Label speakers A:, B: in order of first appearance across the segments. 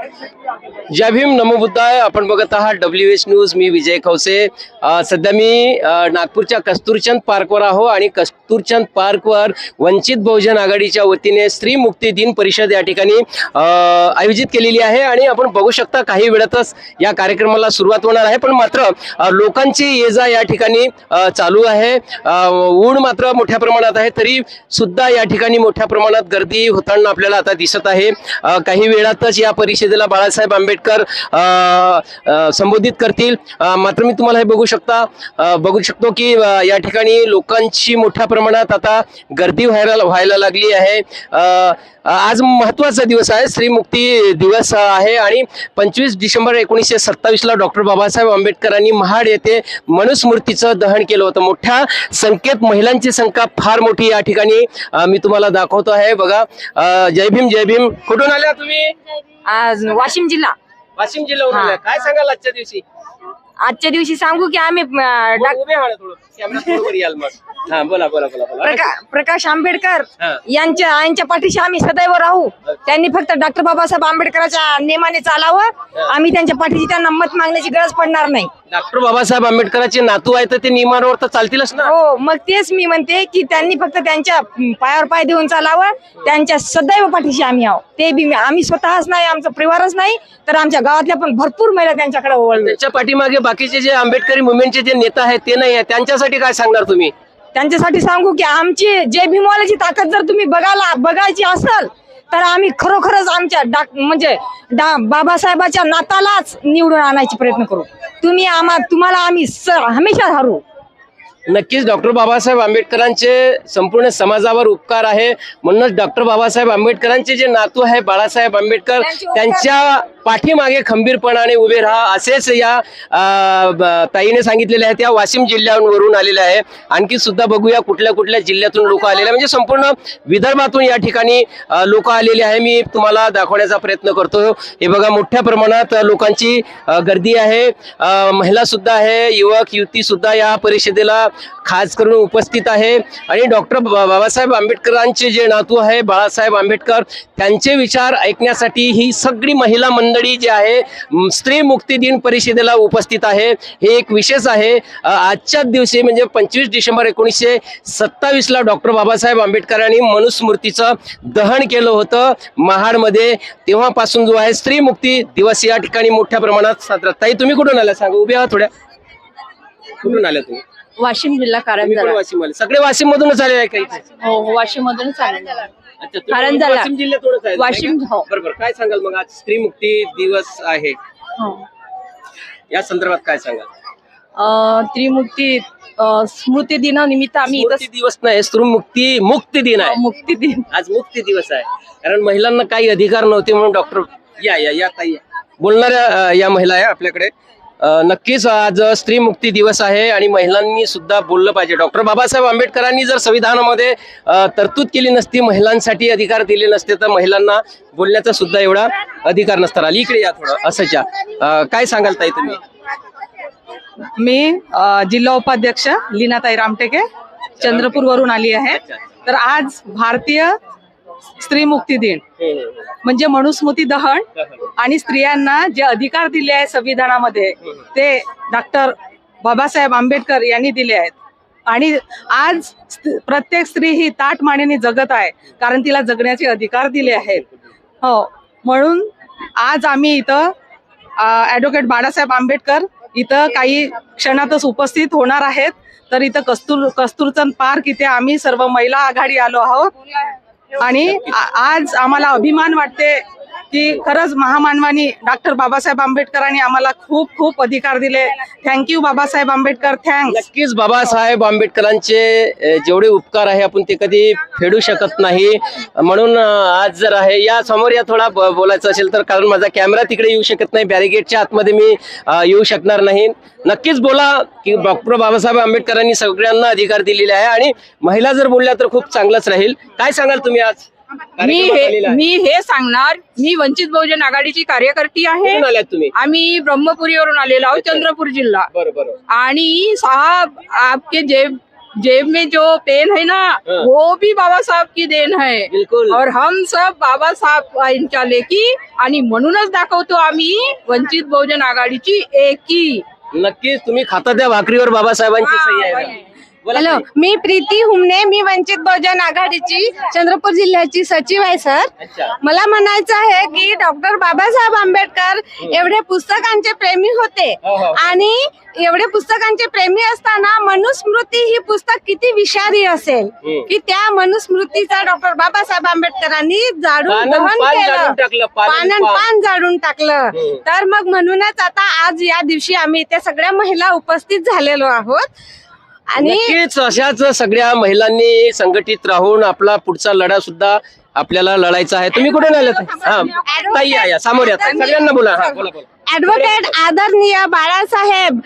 A: जय भीम नमो बुद्धाय. आपण बघत आहात डब्ल्यू एच न्यूज मी विजय खवसे. सध्या मी नागपूरच्या कस्तुरचंद पार्कवर आहो आणि कस्तुरचंद पार्कवर वंचित बहुजन आघाडीच्या वतीने स्त्री मुक्ती दिन परिषद या ठिकाणी आयोजित केलेली आहे आणि आपण बघू शकता काही वेळातच या कार्यक्रमाला सुरुवात होणार आहे. पण मात्र लोकांची ये जा या ठिकाणी चालू आहे. ऊन मात्र मोठ्या प्रमाणात आहे. तरी सुद्धा या ठिकाणी मोठ्या प्रमाणात गर्दी होताना आपल्याला आता दिसत आहे. काही वेळातच या परिषदेला बाळासाहेब आंबेडकर संबोधित करतील. मात्र मी तुम्हाला हे बघू शकता बघू शकतो की या ठिकाणी लोकांची मोठ्या प्रमाणात आता गर्दी व्हायला व्हायला लागली आहे. आज महत्त्वाचा दिवस आहे. श्रीमुक्ती दिवस आहे आणि पंचवीस डिसेंबर एकोणीसशे सत्तावीसला डॉक्टर बाबासाहेब आंबेडकरांनी महाड येथे मनुस्मृतीचं दहन केलं होतं. मोठ्या संख्येत महिलांची संख्या फार मोठी या ठिकाणी मी तुम्हाला दाखवतो आहे. बघा जय भीम जय भीम. कुठून आल्या तुम्ही?
B: आज वाशिम जिल्हा.
A: वाशिम जिल्ह्यावरून
B: हा.
A: आल्या. काय सांगाल आजच्या दिवशी?
B: आजच्या दिवशी सांगू की आम्ही अं, डाक-
A: उभे राहा ना थोडं कॅमेरा बरोबर याल मग. हा बोला बोला बोला बोला.
B: प्रका- प्रकाश आंबेडकर
A: हा.
B: यांच्या यांच्या पाठीशी आम्ही सदैव राहू. त्यांनी फक्त डॉक्टर बाबासाहेब आंबेडकरांच्या नेमाने चालावं. आम्ही त्यांच्या पाठीशी त्यांना मत मागण्याची गरज पडणार नाही.
A: डॉक्टर बाबासाहेब आंबेडकरांचे नातू आहे तर ते नियमांवर तर चालतीलच ना?
B: हो मग तेच मी म्हणते की त्यांनी फक्त त्यांच्या पायावर पाय देऊन चालावं त्यांच्या सदैव पाठीशी आम्ही आहो ते बी आम्ही स्वतःच नाही आमचा परिवारच नाही तर आमच्या गावातल्या पण भरपूर महिला त्यांच्याकडे ओळख
A: त्यांच्या पाठीमागे बाकीचे जे आंबेडकरी मुवमेंटचे जे नेता आहेत ते नाही आहे त्यांच्यासाठी काय सांगणार तुम्ही?
B: त्यांच्यासाठी सांगू की आमची जय भीमवाल्याची ताकद जर तुम्ही बघायला बघायची असेल तर आम्ही खरोखरच आमच्या डाक म्हणजे डा बाबासाहेबाच्या नातालाच निवडून आणायचे प्रयत्न करू. तुम्ही आम्हा तुम्हाला आम्ही स हमेशा हारू.
A: नक्कीच डॉक्टर बाबासाहेब आंबेडकरांचे संपूर्ण समाजावर उपकार आहे. म्हणूनच डॉक्टर बाबासाहेब आंबेडकरांचे जे नातू आहे बाळासाहेब आंबेडकर त्यांच्या पाठीमागे खंबीरपणाने उभे राहा. असेच या ताईने सांगितलेले आहे त्या वाशिम जिल्ह्यावरून आलेल्या आहे. आणखी सुद्धा बघूया कुठल्या कुठल्या जिल्ह्यातून लोक आलेले आहे. म्हणजे संपूर्ण विदर्भातून या ठिकाणी लोक आलेले आहे. मी तुम्हाला दाखवण्याचा प्रयत्न करतो. हे बघा मोठ्या प्रमाणात लोकांची गर्दी आहे. महिला सुद्धा आहे. युवक युवती सुद्धा या परिषदेला खास करून उपस्थित आहे. आणि डॉक्टर बाबासाहेब आंबेडकरांचे जे नातू आहे बाळासाहेब आंबेडकर त्यांचे विचार ऐकण्यासाठी ही सगळी महिला मंडळी जी आहे स्त्री मुक्ती दिन परिषदेला उपस्थित आहे. हे एक विशेष आहे. आजच्याच दिवशी म्हणजे पंचवीस डिसेंबर एकोणीसशे सत्तावीसला डॉक्टर बाबासाहेब आंबेडकरांनी मनुस्मृतीचं दहन केलं होतं महाडमध्ये. तेव्हापासून जो आहे स्त्री मुक्ती दिवस या ठिकाणी मोठ्या प्रमाणात साजरा. ताई तुम्ही कुठून आल्या सांगा उभ्या थोड्या. कुठून आल्या तुम्ही?
C: वाशिम जिल्हा
A: तुम्ही पण
C: कारंजा
A: वाशिम आले सगळे वाशिम मधूनच आले आहे काही
C: हो वाशिम मधूनच.
A: अच्छा तुम्ही
C: कारंजाला.
A: वाशिम जिल्ह्यातूनच आहे
C: वाशिम? हो.
A: बरोबर काय सांगाल मग आज स्त्री मुक्ती दिवस आहे
C: हो.
A: या संदर्भात काय सांगाल
C: अं, त्रिमुक्ती अं, स्मृती दिनानिमित्त आम्ही
A: मुक्ती
C: इथं
A: दिवस नाही स्त्री मुक्ती मुक्ती दिन आहे
C: मुक्ती दिन
A: आज मुक्ती दिवस आहे कारण महिलांना काही अधिकार नव्हते म्हणून डॉक्टर या या या ताई या. बोलणाऱ्या अं, या महिला आहे आपल्याकडे नक्कीच आज स्त्री मुक्ती दिवस आहे आणि महिलांनी सुद्धा बोललं पाहिजे. डॉक्टर बाबासाहेब आंबेडकरांनी जर संविधानामध्ये तरतूद केली नसती महिलांसाठी अधिकार दिले नसते तर महिलांना बोलण्याचा सुद्धा एवढा अधिकार नसता आला इकडे या थोडं असंच्या. काय सांगाल ताई तुम्ही?
D: मी जिल्हा उपाध्यक्ष लीनाताई रामटेके चंद्रपूर वरून आली आहे. तर आज भारतीय स्त्री मुक्ती दिन. म्हणजे मनुस्मृती दहन आणि स्त्रियांना जे अधिकार दिले आहेत संविधानामध्ये ते डॉक्टर बाबासाहेब आंबेडकर यांनी दिले आहेत. आणि आज प्रत्येक स्त्री ही ताट मानेने जगत आहे कारण तिला जगण्याचे अधिकार दिले आहेत. हो म्हणून आज आम्ही इथं ॲडव्होकेट बाळासाहेब आंबेडकर इथं काही क्षणातच उपस्थित होणार आहेत. तर इथं कस्तूर कस्तुरचंद पार्क इथे आम्ही सर्व महिला आघाडी आलो आहोत. आणि आज आम्हाला अभिमान वाटते. की खरंच महामानवानी डॉक्टर बाबासाहेब आंबेडकरांनी आम्हाला खूप खूप अधिकार दिले. थँक्यू बाबासाहेब आंबेडकर. थँक्स
A: नक्कीच बाबासाहेब आंबेडकरांचे जेवढे उपकार आहे आपण ते कधी फेडू शकत नाही. म्हणून आज जर आहे या समोर या थोडा बोलायचं असेल तर कारण माझा कॅमेरा तिकडे येऊ शकत नाही. बॅरिगेटच्या आतमध्ये मी येऊ शकणार नाही. नक्कीच बोला की डॉक्टर बाबासाहेब आंबेडकरांनी सगळ्यांना अधिकार दिलेले आहे आणि महिला जर बोलल्या तर खूप चांगलंच राहील. काय सांगाल तुम्ही आज?
E: मी हे. मी हे सांगणार मी वंचित बहुजन आघाडीची कार्यकर्ती आहे.
A: तुम्ही?
E: आम्ही ब्रह्मपुरीवरून आलेलो आहोत चंद्रपूर जिल्हा. आणि साहब आपके जे
F: जेब में जो पेन है ना
A: हाँ।
F: वो भी बाबा साहब की देन है.
A: बिलकुल.
F: और हम सब बाबासाहेब यांच्या लेखी आणि म्हणूनच दाखवतो आम्ही वंचित बहुजन आघाडीची एकी.
A: नक्कीच तुम्ही खाता त्या भाकरीवर बाबासाहेबांची सही आहे.
G: हॅलो. मी प्रीती हुमणे मी वंचित बहुजन आघाडीची चंद्रपूर जिल्ह्याची सचिव आहे सर मला म्हणायचं आहे की डॉक्टर बाबासाहेब आंबेडकर एवढे पुस्तकांचे प्रेमी होते
A: हो, हो.
G: आणि एवढे पुस्तकांचे प्रेमी असताना मनुस्मृती ही पुस्तक किती विषारी असेल. की त्या मनुस्मृतीचा डॉक्टर बाबासाहेब आंबेडकरांनी जाडून दहन केलं
A: पानन पान.
G: पान जाळून टाकलं. तर मग म्हणूनच आता आज या दिवशी आम्ही त्या सगळ्या महिला उपस्थित झालेलो आहोत आणि
A: नक्कीच अशाच सगळ्या महिलांनी संघटित राहून आपला पुढचा लढा सुद्धा आपल्याला लढायचा आहे. तुम्ही कुठून आलात? हा. ताई या या. समोर या. सगळ्यांना बोला. हा बोला बोला.
G: ऍडव्होकेट आदरणीय बाळासाहेब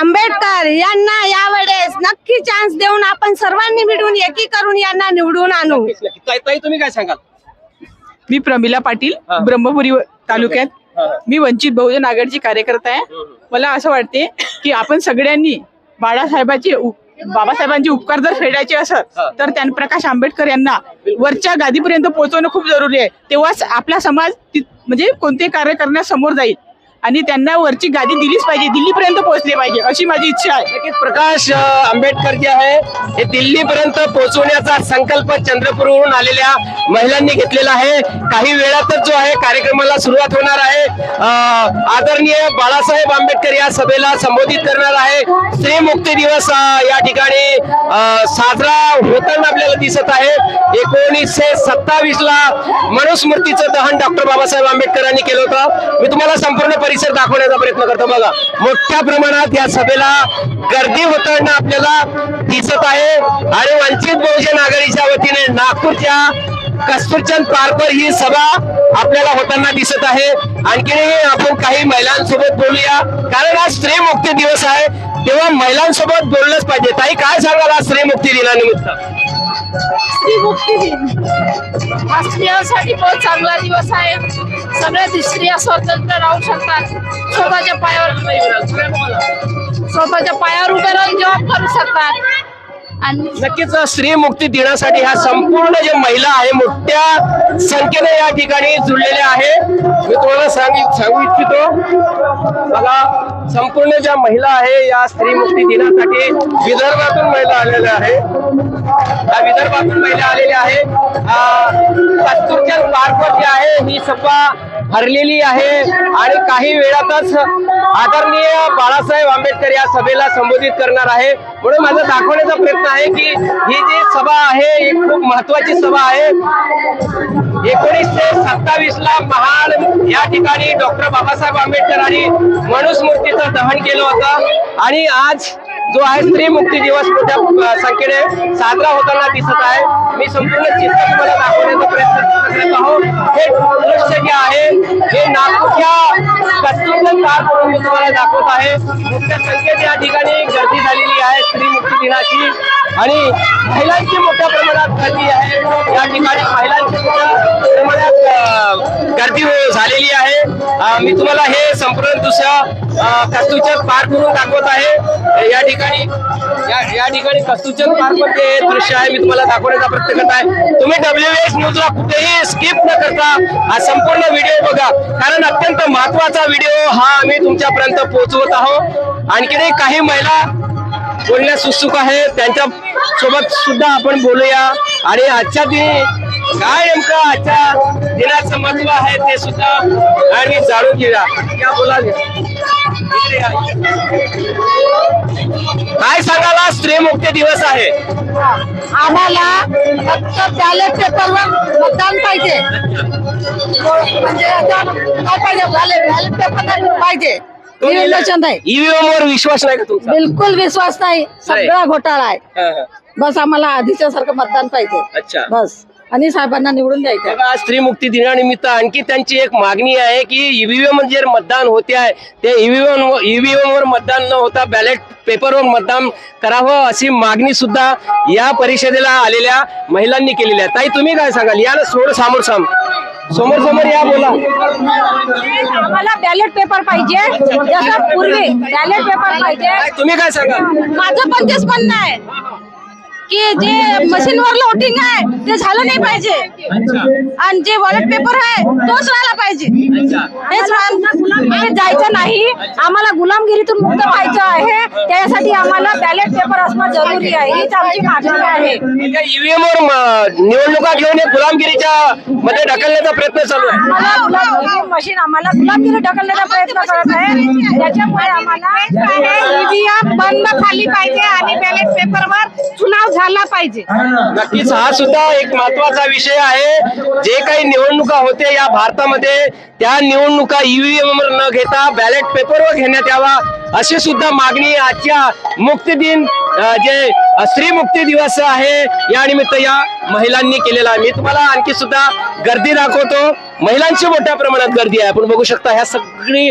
G: आंबेडकर यांना यावेळेस नक्की चान्स देऊन आपण सर्वांनी मिळून एकी करून यांना निवडून आणू.
A: नक्कीच, नक्कीच. ताई ताई, तुम्ही काय सांगाल?
H: मी प्रमिला पाटील
A: हा.
H: ब्रह्मपुरी तालुक्यात.
A: हा.
H: मी वंचित बहुजन आघाडीची कार्यकर्ता आहे. मला असं वाटते की आपण सगळ्यांनी बाळासाहेबांचे बाबासाहेबांचे उपकार जर फेडायचे असत. तर त्यां प्रकाश आंबेडकर यांना वरच्या गादीपर्यंत पोहोचवणं खूप जरुरी आहे तेव्हाच आपला समाज म्हणजे कोणते कार्य करण्यास समोर जाईल आणि त्यांना वरची गादी दिलीच पाहिजे दिल्लीपर्यंत पोहोचले पाहिजे अशी माझी इच्छा आहे.
A: नक्कीच प्रकाश आंबेडकर जे आहे हे दिल्लीपर्यंत पोहोचवण्याचा संकल्प चंद्रपूरवरून आलेल्या महिलांनी घेतलेला आहे. काही वेळातच जो आहे कार्यक्रमाला सुरुवात होणार आहे. आदरणीय बाळासाहेब आंबेडकर या सभेला संबोधित करणार आहे. स्त्री मुक्ती दिवस या ठिकाणी साजरा होताना आपल्याला दिसत आहे. एकोणीसशे सत्तावीस ला मनुस्मृतीचं दहन डॉक्टर बाबासाहेब आंबेडकरांनी केलं होतं. मी तुम्हाला संपूर्ण परिसर दाखवण्याचा प्रयत्न करतो बघा. मोठ्या प्रमाणात या सभेला गर्दी होताना आपल्याला दिसत आहे. आणि वंचित बहुजन आघाडीच्या वतीने नागपूरच्या कस्तुरचंद पार्कवर ही सभा आपल्याला होताना दिसत आहे. आणखीनही आपण काही महिलांसोबत बोलूया. कारण आज स्त्री मुक्ती दिवस आहे. तेव्हा महिलांसोबत बोललंच पाहिजे. ताई काय सांगाल आज स्त्री मुक्ती दिनानिमित्त?
E: स्त्री मुक्ती दिन. हा स्त्रियांसाठी बहुत चांगला दिवस आहे. सगळ्या स्त्रिया स्वतंत्र राहू शकतात. स्वतःच्या पायावर स्वतःच्या पायावर उभे राहून जॉब करू शकतात.
A: नक्कीच स्त्री मुक्ती दिनासाठी ह्या संपूर्ण जे महिला आहे मोठ्या संख्येने या ठिकाणी जुळलेल्या आहे. मी तुम्हाला सांगू सांगू इच्छितो. बघा संपूर्ण ज्या महिला आहे या स्त्री मुक्ती दिनासाठी विदर्भातून महिला आलेल्या आहे या विदर्भातून महिला आलेल्या आहे कस्तुरचंद पार्कवर जे आहे ही सभा भरलेली आहे आणि काही वेळातच आदरणीय बाळासाहेब आंबेडकर या सभेला संबोधित करणार आहे. म्हणून माझा दाखवण्याचा प्रयत्न आहे की ही जी सभा आहे ही खूप महत्वाची सभा आहे. एकोणीसशे सत्तावीस ला महाड या ठिकाणी डॉक्टर बाबासाहेब आंबेडकरांनी मनुस्मृतीचं दहन केलं होतं. आणि आज जो आहे स्त्री मुक्ती दिवस मोठ्या संख्येने साजरा होताना दिसत आहे. मी संपूर्ण चित्र तुम्हाला दाखवण्याचा प्रयत्न करत आहोत. हे दृश्य जे आहे हे नागपूरच्या कस्तुरबंद पार्कवरून मी तुम्हाला दाखवत आहे. मोठ्या संख्येत या ठिकाणी गर्दी झालेली आहे. स्त्री मुक्ती दिनाची. आणि महिलांची मोठ्या प्रमाणात गर्दी आहे. या ठिकाणी महिलांची मोठ्या प्रमाणात गर्दी हो, झालेली आहे. मी तुम्हाला हे संपूर्ण दुसऱ्या कस्तुचंद पार्क म्हणून दाखवत आहे. या ठिकाणी या या ठिकाणी कस्तुचंद पार्कमध्ये हे दृश्य आहे. मी तुम्हाला दाखवण्याचा प्रयत्न करत आहे. तुम्ही डब्ल्यू एस न्यूजला कुठेही स्किप न करता हा संपूर्ण व्हिडिओ बघा. कारण अत्यंत महत्त्वाचा व्हिडिओ हा आम्ही तुमच्यापर्यंत पोहोचवत आहोत. आणखीनही काही महिला बोलण्यास उत्सुक आहे. त्यांच्यासोबत सुद्धा आपण बोलूया. आणि आजच्या दिन काय नेमकं आजच्या दिनाचं महत्त्व आहे ते सुद्धा आणि जाणून घेऊया. या बोला काय सांगाला स्त्री मुक्ती दिवस आहे?
G: आम्हाला फक्त बॅलेट पेपरवर मतदान पाहिजे. म्हणजे काय पाहिजे? बॅलेट पेपर पाहिजे. निवेदन नाही
A: ईव्हीएम वर विश्वास नाही का तुमचा?
G: बिलकुल विश्वास नाही. सगळा घोटाळा आहे.
A: हा, हा.
G: बस आम्हाला आधीच्या सारखं मतदान पाहिजे.
A: अच्छा.
G: बस. आणि साहेबांना निवडून द्यायचं.
A: बघा आज स्त्री मुक्ती दिनानिमित्त आणखी त्यांची एक मागणी आहे की ईव्हीएम जे मतदान होते आहे ते ईव्हीएम ईव्हीएम वर मतदान न होता बॅलेट पेपरवर मतदान करावं अशी मागणी सुद्धा या परिषदेला आलेल्या महिलांनी केलेली आहे. ताई तुम्ही काय सांगाल? या ना सोड समोर साम. समोर समोर या बोला.
G: आम्हाला बॅलेट पेपर पाहिजे. जसं पूर्वी बॅलेट पेपर पाहिजे.
A: तुम्ही काय सांगाल
G: माझं पण तेच म्हणणं आहे.
E: की जे मशीनवर लोटिंग आहे ते झालं नाही पाहिजे. आणि जे वॉलेट पेपर आहे तोच राहिला पाहिजे. हेच
B: आम्ही जायचं नाही. आम्हाला गुलामगिरीतून मुक्त व्हायचं आहे. त्यासाठी आम्हाला बॅलेट पेपर असणं जरुरी आहे. हीच आमची मागणी आहे.
A: ईव्हीएम वर म- निवडणुका घेऊन हे गुलामगिरीच्या मध्ये ढकलण्याचा प्रयत्न चालू आहे.
B: मशीन आम्हाला गुलामगिरी ढकलण्याचा प्रयत्न करत आहे. त्याच्यामुळे आम्हाला ईव्हीएम बंद झाली पाहिजे आणि बॅलेट पेपरवर चुनाव झाला पाहिजे.
A: नक्कीच हा सुद्धा एक महत्त्वाचा विषय आहे. जे काही निवडणुका होते या भारतामध्ये त्या निवडणुका ईव्हीएम वर न घेता बॅलेट पेपरवर घेण्यात यावा अशी सुद्धा मागणी आजच्या मुक्ती दिन जे स्त्री मुक्ती दिवस आहे या निमित्त या महिलांनी केलेला आहे. मी तुम्हाला आणखी सुद्धा गर्दी दाखवतो. महिलांची मोठ्या प्रमाणात गर्दी आहे. आपण बघू शकता ह्या सगळी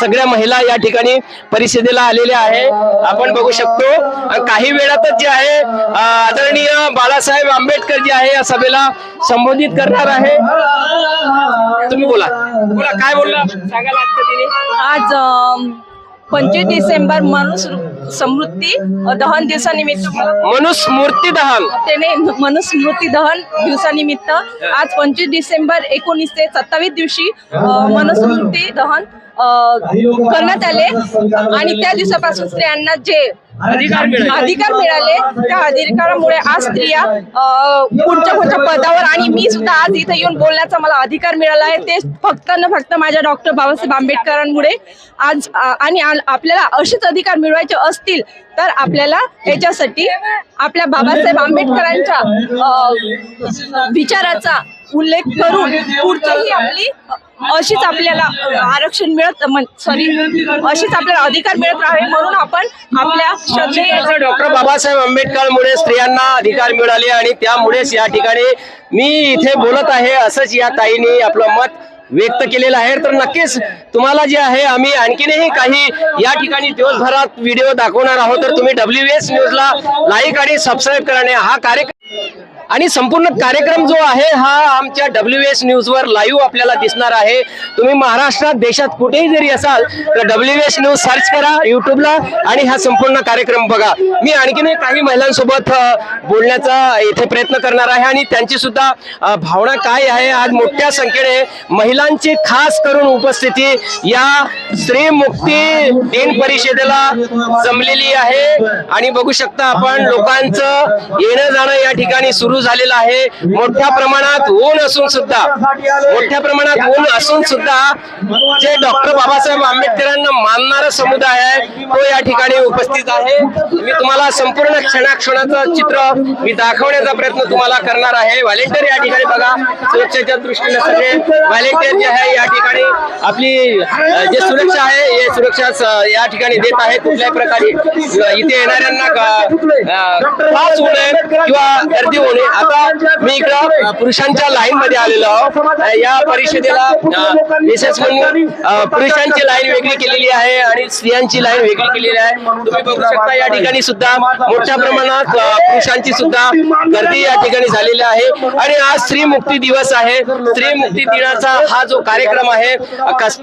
A: सगळ्या महिला या ठिकाणी परिषदेला आलेल्या आहे आपण बघू शकतो. काही वेळातच जे आहे आदरणीय बाळासाहेब आंबेडकर जे आहे या सभेला संबोधित करणार आहे. तुम्ही बोला. बोला काय बोलला? सांगायला
E: आज पंचवीस डिसेंबर मनुस्मृ समृद्धी दहन दिवसानिमित्त
A: मनुस्मृती दहन.
E: त्याने मनुस्मृती दहन दिवसानिमित्त आज पंचवीस डिसेंबर एकोणीसशे सत्तावीस दिवशी मनुस्मृती दहन करण्यात आले. आणि त्या दिवसापासून स्त्रियांना जे
A: अधिकार मिळाले.
E: अधिकार मिळाले त्या अधिकारामुळे आज स्त्रिया कोणत्या पुढच्या पुढच्या पदावर आणि मी सुद्धा आज इथे येऊन बोलण्याचा मला अधिकार मिळाला आहे ते फक्त न फक्त माझ्या डॉक्टर बाबासाहेब आंबेडकरांमुळे आज आणि आपल्याला असेच अधिकार मिळवायचे असतील तर आपल्याला याच्यासाठी आपल्या बाबासाहेब आंबेडकरांच्या विचाराचा उल्लेख करून पुढचीही आपली अशीच आपल्याला आरक्षण मिळत सॉरी अशीच आपल्याला अधिकार मिळत राहावे म्हणून आपण आपल्या श्रद्धेय
A: डॉक्टर बाबासाहेब आंबेडकरमुळे स्त्रियांना अधिकार मिळाले आणि त्यामुळेच या ठिकाणी मी इथे बोलत आहे असंच या ताईने आपलं मत व्यक्त केलेलं आहे. तर नक्कीच तुम्हाला जे आहे आम्ही आणखीनही काही या ठिकाणी दिवसभरात व्हिडिओ दाखवणार आहोत. तर तुम्ही डब्ल्यू एस न्यूजला लाईक आणि सबस्क्राईब करणे हा कार्यक्रम आणि संपूर्ण कार्यक्रम जो आहे हा आमच्या डब्ल्यू एस न्यूजवर लाईव्ह आपल्याला दिसणार आहे. तुम्ही महाराष्ट्रात देशात कुठेही जरी असाल तर डब्ल्यू एस न्यूज सर्च करा युट्यूबला आणि हा संपूर्ण कार्यक्रम बघा. मी आणखीनही काही महिलांसोबत बोलण्याचा इथे प्रयत्न करणार आहे आणि त्यांची सुद्धा भावना काय आहे आज मोठ्या संख्येने महिलांची खास करून उपस्थिती या स्त्री मुक्ती दिन परिषदेला जमलेली आहे. आणि बघू शकता आपण लोकांचं येणं जाणं या ठिकाणी सुरू झालेला आहे. मोठ्या प्रमाणात ऊन असून सुद्धा मोठ्या प्रमाणात ऊन असून सुद्धा जे डॉक्टर बाबासाहेब आंबेडकरांना मानणारा समुदाय आहे तो या ठिकाणी उपस्थित आहे. मी तुम्हाला संपूर्ण क्षणाक्षणाचं चित्र मी दाखवण्याचा प्रयत्न तुम्हाला करणार आहे. व्हॉलेंटियर या ठिकाणी बघा सुरक्षेच्या दृष्टीने सगळे व्हॉलेंटियर जे आहे या ठिकाणी आपली जे सुरक्षा आहे हे सुरक्षा या ठिकाणी देत आहे कुठल्याही प्रकारे. इथे येणाऱ्यांना त्रास होऊ नये किंवा गर्दी होणे आता मी इकडं पुरुषांच्या लाईन मध्ये आलेलो आहोत. या परिषदेला विशेष म्हणून पुरुषांची लाईन वेगळी केलेली आहे आणि स्त्रियांची लाईन वेगळी केलेली आहे. तुम्ही बघू शकता या ठिकाणी सुद्धा मोठ्या प्रमाणात पुरुषांची सुद्धा गर्दी या ठिकाणी झालेली आहे. आणि आज स्त्री मुक्ती दिवस आहे. स्त्री मुक्ती दिनाचा हा जो कार्यक्रम आहे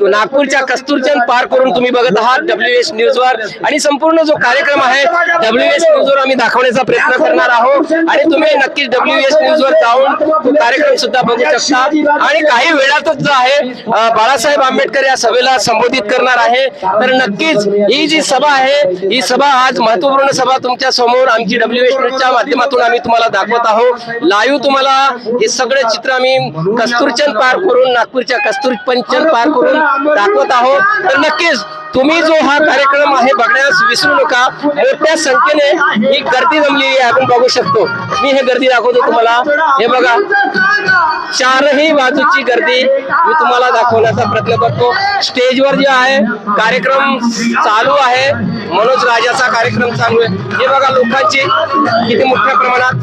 A: नागपूरच्या कस्तुरचंद पार करून तुम्ही बघत आहात डब्ल्यू एस न्यूज वर. आणि संपूर्ण जो कार्यक्रम आहे डब्ल्यू एस न्यूज वर आम्ही दाखवण्याचा प्रयत्न करणार आहोत. आणि तुम्ही नक्कीच डब्ल्यू एस न्यूज वर जाऊन तो कार्यक्रम सुद्धा बघू शकता. आणि काही वेळातच जो आहे बाळासाहेब आंबेडकर या सभेला संबोधित करणार आहे. तर नक्कीच ही जी सभा आहे ही सभा आज महत्त्वपूर्ण सभा तुमच्यासमोर आमची डब्ल्यू एस न्यूजच्या माध्यमातून आम्ही तुम्हाला दाखवत आहोत. लाईव्ह तुम्हाला हे सगळे चित्र आम्ही कस्तुरचंद पार करून नागपूरच्या कस्तुरपंचन पार करून दाखवत आहोत. तर नक्कीच तुम्ही जो हा कार्यक्रम आहे बघण्यास विसरू नका. मोठ्या संख्येने ही गर्दी जमलेली आहे आपण बघू शकतो. मी हे गर्दी दाखवतो तुम्हाला. हे बघा. चारही बाजूची गर्दी मी तुम्हाला दाखवण्याचा प्रयत्न करतो. स्टेजवर जे आहे कार्यक्रम चालू आहे. मनोज राजाचा कार्यक्रम चालू आहे. हे बघा लोकांची किती मोठ्या प्रमाणात.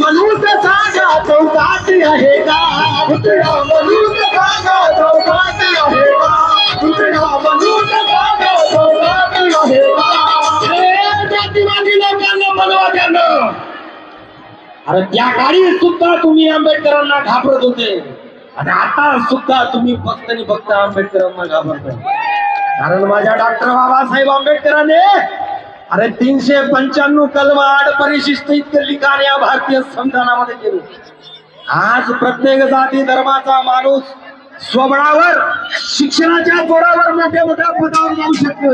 I: मलु त साताटी हैदा अरे त्या काळी सुद्धा तुम्ही आंबेडकरांना घाबरत होते. आणि आता सुद्धा तुम्ही फक्त आणि फक्त आंबेडकरांना घाबरता कारण माझ्या डॉक्टर बाबासाहेब आंबेडकरांनी अरे तीनशे पंच्याण्णव कलम आड परिशिष्ट इतकं लिखाण या भारतीय संविधानामध्ये केलं. आज प्रत्येक जाती धर्माचा माणूस स्वबळावर शिक्षणाच्या जोरावर मोठ्या मोठ्या पदावर जाऊ शकतो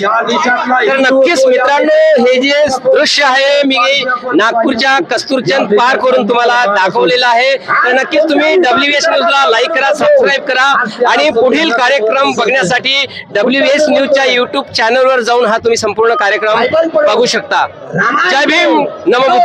I: या देशातला
A: तर नक्कीच मित्रांनो हे जे दृश्य आहे मी नागपूरच्या कस्तुरचंद पार्क वरून तुम्हाला दाखवलेलं आहे तर नक्कीच तुम्ही डब्ल्यू एस न्यूजला लाईक करा सबस्क्राईब करा आणि पुढील कार्यक्रम बघण्यासाठी डब्ल्यू एस न्यूजच्या युट्यूब चॅनलवर जाऊन हा तुम्ही संपूर्ण कार्यक्रम बघू शकता जय भीम नमो